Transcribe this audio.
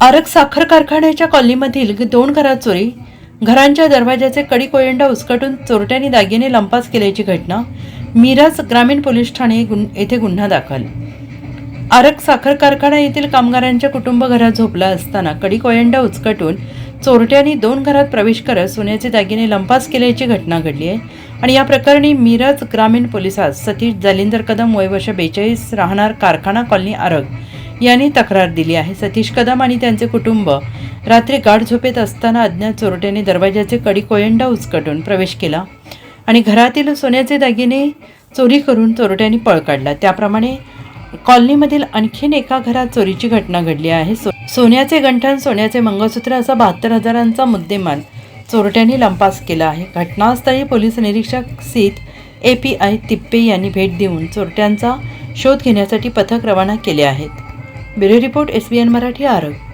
आरग साखर कारखान्याच्या कॉलनीमधील दोन घरात चोरी घरांच्या दरवाजाचे कडी कोयंडा उचकटून चोरट्यांनी दागिने लंपास केल्याची घटना मिराज ग्रामीण पोलीस ठाणे गुन- येथे गुन्हा दाखल. आरग साखर कारखाना येथील कामगारांच्या कुटुंब घरात झोपला असताना कडी कोयंडा उचकटून चोरट्यांनी दोन घरात प्रवेश करत सोन्याचे दागिने लंपास केल्याची घटना घडली आहे आणि या प्रकरणी मिराज ग्रामीण पोलिसात सतीश जालिंदर कदम वयवर्ष बेचाळीस राहणार कारखाना कॉलनी आरग यांनी तक्रार दिली आहे. सतीश कदम आणि त्यांचे कुटुंब रात्री गाढ झोपेत असताना अज्ञात चोरट्याने दरवाजाचे कडी कोयंडा उचकटून प्रवेश केला आणि घरातील सोन्याचे दागिने चोरी करून चोरट्यांनी पळ काढला. त्याप्रमाणे कॉलनीमधील आणखीन एका घरात चोरीची घटना घडली आहे. सो सोन्याचे गंठण सोन्याचे मंगळसूत्र असा बहात्तर हजारांचा मुद्देमाल चोरट्यांनी लंपास केला आहे. घटनास्थळी पोलीस निरीक्षक सीत ए पी आय तिप्पे यांनी भेट देऊन चोरट्यांचा शोध घेण्यासाठी पथक रवाना केले आहेत. Bureau report S B N Marathi आरोग्य